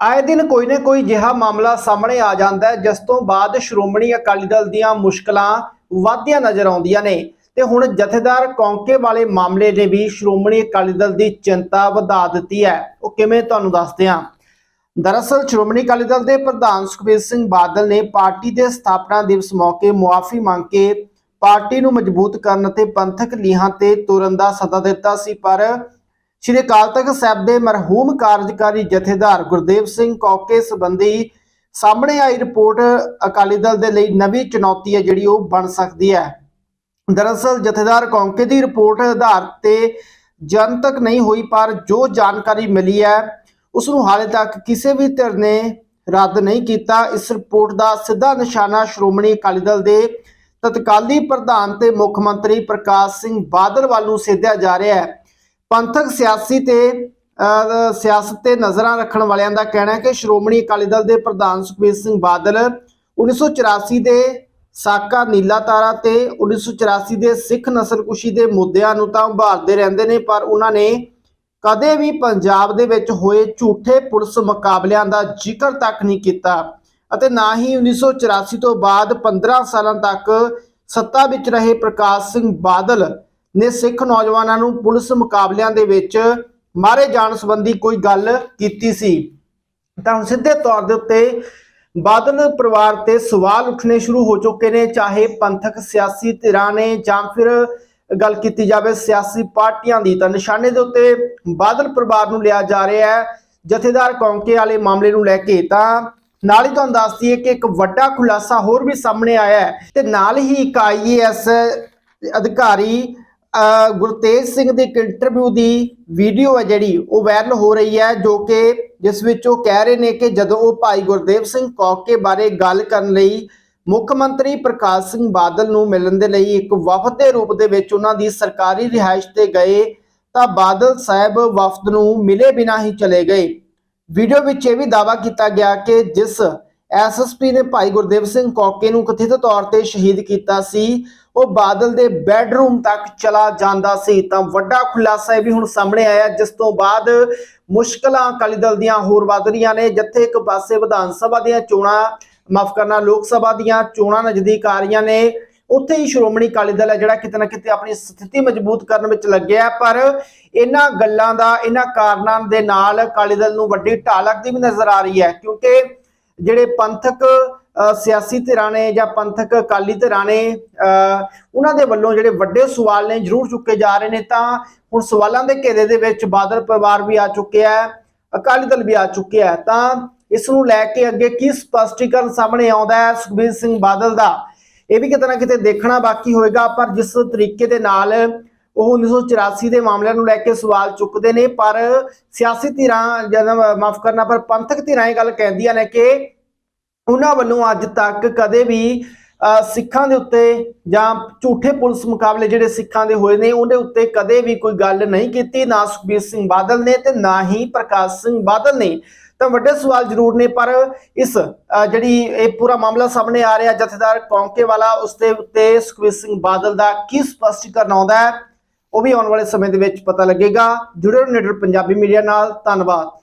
ਆਏ ਦਿਨ ਕੋਈ ਨਾ ਕੋਈ ਜਿਹਾ ਮਾਮਲਾ ਸਾਹਮਣੇ ਆ ਜਾਂਦਾ ਹੈ, ਜਿਸ ਤੋਂ ਬਾਅਦ ਸ਼੍ਰੋਮਣੀ ਅਕਾਲੀ ਦਲ ਦੀਆਂ ਮੁਸ਼ਕਲਾਂ ਵਧਦੀਆਂ ਨਜ਼ਰ ਆਉਂਦੀਆਂ ਨੇ। ਤੇ ਹੁਣ ਜਥੇਦਾਰ ਕੌਂਕੇ ਵਾਲੇ ਮਾਮਲੇ ਨੇ ਵੀ ਸ਼੍ਰੋਮਣੀ ਅਕਾਲੀ ਦਲ ਦੀ ਚਿੰਤਾ ਵਧਾ ਦਿੱਤੀ ਹੈ। ਉਹ ਕਿਵੇਂ ਤੁਹਾਨੂੰ ਦੱਸਦੇ ਹਾਂ। ਦਰਅਸਲ ਸ਼੍ਰੋਮਣੀ ਅਕਾਲੀ ਦਲ ਦੇ ਪ੍ਰਧਾਨ ਸੁਖਬੀਰ ਸਿੰਘ ਬਾਦਲ ਨੇ ਪਾਰਟੀ ਦੇ ਸਥਾਪਨਾ ਦਿਵਸ ਮੌਕੇ ਮੁਆਫੀ ਮੰਗ ਕੇ ਪਾਰਟੀ ਨੂੰ ਮਜ਼ਬੂਤ ਕਰਨ ਅਤੇ ਪੰਥਕ ਲੀਹਾਂ ਤੇ ਤੁਰਨ ਦਾ ਸੱਦਾ ਦਿੱਤਾ ਸੀ, ਪਰ ਸ਼੍ਰੀ ਅਕਾਲ ਤਖਤ ਸਾਹਿਬ ਦੇ ਮਰਹੂਮ ਕਾਰਜਕਾਰੀ ਜਥੇਦਾਰ ਗੁਰਦੇਵ ਸਿੰਘ ਕੌਕੇ ਸੰਬੰਧੀ ਸਾਹਮਣੇ ਆਈ ਰਿਪੋਰਟ ਅਕਾਲੀ ਦਲ ਦੇ ਲਈ ਨਵੀਂ ਚੁਣੌਤੀ ਹੈ, ਜਿਹੜੀ ਉਹ ਬਣ ਸਕਦੀ ਹੈ। ਦਰਅਸਲ, ਜਥੇਦਾਰ ਕੌਂਕੇ ਦੀ ਰਿਪੋਰਟ ਆਧਾਰ ਤੇ ਜਨਤਕ ਨਹੀਂ ਹੋਈ, ਪਰ ਜੋ ਜਾਣਕਾਰੀ ਮਿਲੀ ਹੈ, ਉਸ ਨੂੰ ਹਾਲੇ ਤੱਕ ਕਿਸੇ ਵੀ ਧਿਰ ਨੇ ਰੱਦ ਨਹੀਂ ਕੀਤਾ। ਇਸ ਰਿਪੋਰਟ ਦਾ ਸਿੱਧਾ ਨਿਸ਼ਾਨਾ ਸ਼੍ਰੋਮਣੀ ਅਕਾਲੀ ਦਲ ਦੇ ਤਤਕਾਲੀ ਪ੍ਰਧਾਨ ਤੇ ਮੁੱਖ ਮੰਤਰੀ ਪ੍ਰਕਾਸ਼ ਸਿੰਘ ਬਾਦਲ ਵੱਲ ਨੂੰ ਸੇਧਿਆ ਜਾ ਰਿਹਾ ਹੈ। ਪੰਥਕ ਸਿਆਸੀ ਤੇ ਸਿਆਸਤ ਤੇ ਨਜ਼ਰਾਂ ਰੱਖਣ ਵਾਲਿਆਂ ਦਾ ਕਹਿਣਾ ਹੈ ਕਿ ਸ਼੍ਰੋਮਣੀ ਅਕਾਲੀ ਦਲ ਦੇ ਪ੍ਰਧਾਨ ਸੁਖਬੀਰ ਸਿੰਘ ਬਾਦਲ 1984 ਦੇ ਸਾਕਾ ਨੀਲਾ ਤਾਰਾ ਤੇ 1984 ਦੇ ਸਿੱਖ ਨਸਲਕੁਸ਼ੀ ਦੇ ਮੁੱਦਿਆਂ ਨੂੰ ਤਾਂ ਉਭਾਰਦੇ ਰਹਿੰਦੇ ਨੇ, ਪਰ ਉਹਨਾਂ ਨੇ ਕਦੇ ਵੀ ਪੰਜਾਬ ਦੇ ਵਿੱਚ ਹੋਏ ਝੂਠੇ ਪੁਲਿਸ ਮੁਕਾਬਲਿਆਂ ਦਾ ਜ਼ਿਕਰ ਤੱਕ ਨਹੀਂ ਕੀਤਾ ਅਤੇ ਨਾ ਹੀ 1984 ਤੋਂ ਬਾਅਦ 15 ਸਾਲਾਂ ਤੱਕ ਸੱਤਾ ਵਿੱਚ ਰਹੇ ਪ੍ਰਕਾਸ਼ ਸਿੰਘ ਬਾਦਲ ਨੇ ਸਿੱਖ ਨੌਜਵਾਨਾਂ ਨੂੰ ਪੁਲਿਸ ਮੁਕਾਬਲਿਆਂ ਦੇ ਵਿੱਚ ਮਾਰੇ ਜਾਣ ਸੰਬੰਧੀ ਕੋਈ ਗੱਲ ਕੀਤੀ ਸੀ। ਤਾਂ ਹੁਣ ਸਿੱਧੇ ਤੌਰ ਦੇ ਉੱਤੇ ਬਾਦਲ ਪਰਿਵਾਰ ਤੇ ਸਵਾਲ ਉੱਠਣੇ ਸ਼ੁਰੂ ਹੋ ਚੁੱਕੇ ਨੇ, ਚਾਹੇ ਪੰਥਕ, ਸਿਆਸੀ ਧਿਰਾਂ ਨੇ ਜਾਂ ਫਿਰ ਗੱਲ ਕੀਤੀ ਜਾਵੇ ਸਿਆਸੀ ਪਾਰਟੀਆਂ ਦੀ, ਤਾਂ ਨਿਸ਼ਾਨੇ ਦੇ ਉੱਤੇ ਬਾਦਲ ਪਰਿਵਾਰ ਨੂੰ ਲਿਆ ਜਾ ਰਿਹਾ ਹੈ ਜਥੇਦਾਰ ਕੌਂਕੇ ਵਾਲੇ ਮਾਮਲੇ ਨੂੰ ਲੈ ਕੇ। ਤਾਂ ਨਾਲ ਹੀ ਤੁਹਾਨੂੰ ਦੱਸ ਦਈਏ ਕਿ ਇੱਕ ਵੱਡਾ ਖੁਲਾਸਾ ਹੋਰ ਵੀ ਸਾਹਮਣੇ ਆਇਆ ਹੈ ਤੇ ਨਾਲ ਹੀ ਇੱਕ ਆਈਏਐਸ ਅਧਿਕਾਰੀ ਗੁਰਤੇਜ ਸਿੰਘ ਦੀ ਇੱਕ ਇੰਟਰਵਿਊ ਦੀ ਵੀਡੀਓ ਹੈ ਜਿਹੜੀ, ਉਹ ਵਾਇਰਲ ਹੋ ਰਹੀ ਹੈ, ਜੋ ਕਿ ਜਿਸ ਵਿੱਚ ਉਹ ਕਹਿ ਰਹੇ ਨੇ ਕਿ ਜਦੋਂ ਉਹ ਭਾਈ ਗੁਰਦੇਵ ਸਿੰਘ ਕੌਕੇ ਬਾਰੇ ਗੱਲ ਕਰਨ ਲਈ ਮੁੱਖ ਮੰਤਰੀ ਪ੍ਰਕਾਸ਼ ਸਿੰਘ ਬਾਦਲ ਨੂੰ ਮਿਲਣ ਦੇ ਲਈ ਇੱਕ ਵਫਦ ਦੇ ਰੂਪ ਦੇ ਵਿੱਚ ਉਹਨਾਂ ਦੀ ਸਰਕਾਰੀ ਰਿਹਾਇਸ਼ ਤੇ ਗਏ, ਤਾਂ ਬਾਦਲ ਸਾਹਿਬ ਵਫਦ ਨੂੰ ਮਿਲੇ ਬਿਨਾਂ ਹੀ ਚਲੇ ਗਏ। ਵੀਡੀਓ ਵਿੱਚ ਇਹ ਵੀ ਦਾਅਵਾ ਕੀਤਾ ਗਿਆ ਕਿ ਜਿਸ ਐਸਐਸਪੀ ਨੇ ਭਾਈ ਗੁਰਦੇਵ ਸਿੰਘ ਕੌਕੇ ਨੂੰ ਕਥਿਤ ਤੌਰ ਤੇ ਸ਼ਹੀਦ ਕੀਤਾ ਸੀ। ਉਹ ਬਾਦਲ ਦੇ ਬੈੱਡਰੂਮ ਤੱਕ ਚਲਾ ਜਾਂਦਾ ਸੀ। ਤਾਂ ਵੱਡਾ ਖੁਲਾਸਾ ਇਹ ਵੀ ਹੁਣ ਸਾਹਮਣੇ ਆਇਆ, ਜਿਸ ਤੋਂ ਬਾਅਦ ਮੁਸ਼ਕਲਾਂ ਅਕਾਲੀ ਦਲ ਦੀਆਂ ਹੋਰ ਵੱਧ ਰਹੀਆਂ ਨੇ। ਜਿੱਥੇ ਇੱਕ ਪਾਸੇ ਵਿਧਾਨ ਸਭਾ ਦੀਆਂ ਚੋਣਾਂ, ਮਾਫ ਕਰਨਾ, ਲੋਕ ਸਭਾ ਦੀਆਂ ਚੋਣਾਂ ਨਜ਼ਦੀਕ ਆ ਰਹੀਆਂ ਨੇ, ਉੱਥੇ ਹੀ ਸ਼੍ਰੋਮਣੀ ਅਕਾਲੀ ਦਲ ਹੈ ਜਿਹੜਾ ਕਿਤੇ ਨਾ ਕਿਤੇ ਆਪਣੀ ਸਥਿਤੀ ਮਜ਼ਬੂਤ ਕਰਨ ਵਿੱਚ ਲੱਗਿਆ ਪਰ ਇਹਨਾਂ ਗੱਲਾਂ ਦਾ, ਇਹਨਾਂ ਕਾਰਨਾਂ ਦੇ ਨਾਲ ਅਕਾਲੀ ਦਲ ਨੂੰ ਵੱਡੀ ਢਾਲ ਲੱਗਦੀ ਵੀ ਨਜ਼ਰ ਆ ਰਹੀ ਹੈ, ਕਿਉਂਕਿ ਜਿਹੜੇ ਪੰਥਕ ਸਿਆਸੀ ਧਿਰਾਂ ਨੇ ਜਾਂ ਪੰਥਕ ਅਕਾਲੀ ਧਿਰਾਂ ਨੇ ਉਹਨਾਂ ਦੇ ਵੱਲੋਂ ਜਿਹੜੇ ਵੱਡੇ ਸਵਾਲ ਨੇ ਜ਼ਰੂਰ ਚੁੱਕੇ ਜਾ ਰਹੇ ਨੇ, ਤਾਂ ਹੁਣ ਸਵਾਲਾਂ ਦੇ ਘੇਰੇ ਦੇ ਵਿੱਚ ਬਾਦਲ ਪਰਿਵਾਰ ਵੀ ਆ ਚੁੱਕਿਆ ਹੈ, ਅਕਾਲੀ ਦਲ ਵੀ ਆ ਚੁੱਕਿਆ ਹੈ, ਤਾਂ ਇਸ ਨੂੰ ਲੈ ਕੇ ਅੱਗੇ ਕੀ ਸਪਸ਼ਟੀਕਰਨ ਸਾਹਮਣੇ ਆਉਂਦਾ ਹੈ ਸੁਖਬੀਰ ਸਿੰਘ ਬਾਦਲ ਦਾ? ਇਹ ਵੀ ਕਿਤੇ ਨਾ ਕਿਤੇ ਦੇਖਣਾ ਬਾਕੀ ਹੋਏਗਾ, ਪਰ ਜਿਸ ਤਰੀਕੇ ਦੇ ਨਾਲ ਉਹ 1984 ਦੇ ਮਾਮਲਿਆਂ ਨੂੰ ਲੈ ਕੇ ਸਵਾਲ ਚੁੱਕਦੇ ਨੇ ਪਰ ਸਿਆਸੀ ਧਿਰਾਂ ਜਦੋਂ ਮਾਫ ਕਰਨਾ ਪਰ ਪੰਥਕ ਧਿਰਾਂ ਇਹ ਗੱਲ ਕਹਿੰਦੀਆਂ ਨੇ ਕਿ ਉਹਨਾਂ ਵੱਲੋਂ ਅੱਜ ਤੱਕ ਕਦੇ ਵੀ ਅਹ, ਸਿੱਖਾਂ ਦੇ ਉੱਤੇ ਜਾਂ ਝੂਠੇ ਪੁਲਿਸ ਮੁਕਾਬਲੇ ਜਿਹੜੇ ਸਿੱਖਾਂ ਦੇ ਹੋਏ ਨੇ ਉਹਦੇ ਉੱਤੇ ਕਦੇ ਵੀ ਕੋਈ ਗੱਲ ਨਹੀਂ ਕੀਤੀ ਨਾ ਸੁਖਬੀਰ ਸਿੰਘ ਬਾਦਲ ਨੇ ਤੇ ਨਾ ਹੀ ਪ੍ਰਕਾਸ਼ ਸਿੰਘ ਬਾਦਲ ਨੇ। ਤਾਂ ਵੱਡੇ ਸਵਾਲ ਜ਼ਰੂਰ ਨੇ ਪਰ ਇਸ ਜਿਹੜੀ ਇਹ ਪੂਰਾ ਮਾਮਲਾ ਸਾਹਮਣੇ ਆ ਰਿਹਾ ਜਥੇਦਾਰ ਕੌਂਕੇ ਵਾਲਾ ਉਸ ਦੇ ਉੱਤੇ ਸੁਖਬੀਰ ਸਿੰਘ ਬਾਦਲ ਦਾ ਕੀ ਸਪਸ਼ਟੀਕਰਨ ਆਉਂਦਾ ਹੈ? ਉਹ ਵੀ ਆਉਣ ਵਾਲੇ ਸਮੇਂ ਦੇ ਵਿੱਚ ਪਤਾ ਲੱਗੇਗਾ। ਜੁੜੇ ਰਹੋ ਨਿਡਰ ਪੰਜਾਬੀ ਮੀਡੀਆ ਨਾਲ। ਧੰਨਵਾਦ।